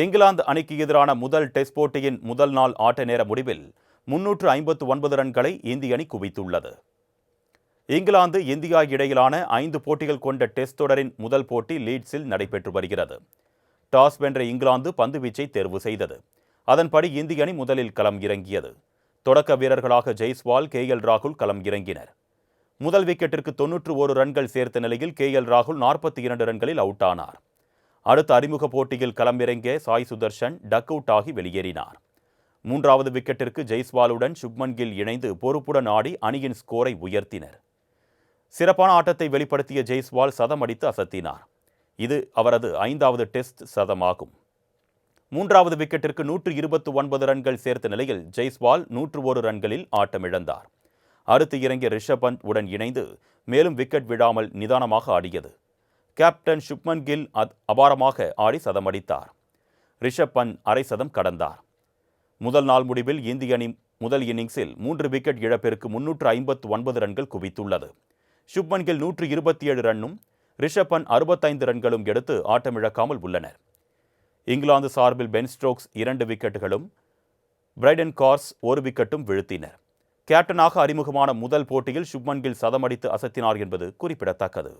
இங்கிலாந்து அணிக்கு எதிரான முதல் டெஸ்ட் போட்டியின் முதல் நாள் ஆட்ட நேர முடிவில் முன்னூற்று ஐம்பத்து ஒன்பது ரன்களை இந்திய அணி குவித்துள்ளது. இங்கிலாந்து இந்தியா இடையிலான ஐந்து போட்டிகள் கொண்ட டெஸ்ட் தொடரின் முதல் போட்டி லீட்ஸில் நடைபெற்று வருகிறது. டாஸ் வென்ற இங்கிலாந்து பந்துவீச்சை தேர்வு செய்தது. அதன்படி இந்திய அணி முதலில் களம் இறங்கியது. தொடக்க வீரர்களாக ஜெய்ஸ்வால் கே எல் ராகுல் களம் இறங்கினர். முதல் விக்கெட்டிற்கு தொன்னூற்று ஒரு ரன்கள் சேர்த்த நிலையில் கே எல் ராகுல் நாற்பத்தி இரண்டு ரன்களில் அவுட் ஆனார் அடுத்த அறிமுக போட்டியில் களமிறங்கிய சாய் சுதர்ஷன் டக் அவுட் ஆகி வெளியேறினார். மூன்றாவது விக்கெட்டிற்கு ஜெய்ஸ்வாலுடன் சுப்மன் கில் இணைந்து பொறுப்புடன் ஆடி அணியின் ஸ்கோரை உயர்த்தினர். சிறப்பான ஆட்டத்தை வெளிப்படுத்திய ஜெய்ஸ்வால் சதம் அடித்து அசத்தினார். இது அவரது ஐந்தாவது டெஸ்ட் சதமாகும். மூன்றாவது விக்கெட்டிற்கு நூற்று இருபத்து ஒன்பது ரன்கள் சேர்த்த நிலையில் ஜெய்ஸ்வால் நூற்று ஒரு ரன்களில் ஆட்டமிழந்தார். அடுத்து இறங்கிய ரிஷப் பந்த் உடன் இணைந்து மேலும் விக்கெட் விடாமல் நிதானமாக ஆடியது. கேப்டன் சுப்மன் கில் அத் அபாரமாக ஆடி சதமடித்தார் ரிஷப் பந்த் அரை சதம் கடந்தார். முதல் நாள் முடிவில் இந்திய அணி முதல் இன்னிங்ஸில் மூன்று விக்கெட் இழப்பிற்கு முன்னூற்று ஐம்பத்து ஒன்பது ரன்கள் குவித்துள்ளது. சுப்மன் கில் நூற்று இருபத்தி ஏழு ரன்னும் ரிஷப் பந்த் அறுபத்தைந்து ரன்களும் எடுத்து ஆட்டமிழக்காமல் உள்ளனர். இங்கிலாந்து சார்பில் பென் ஸ்டோக்ஸ் இரண்டு விக்கெட்டுகளும் பிரைடன் கார்ஸ் ஒரு விக்கெட்டும் வீழ்த்தினர். கேப்டனாக அறிமுகமான முதல் போட்டியில் சுப்மன் கில் சதமடித்து அசத்தினார் என்பது குறிப்பிடத்தக்கது.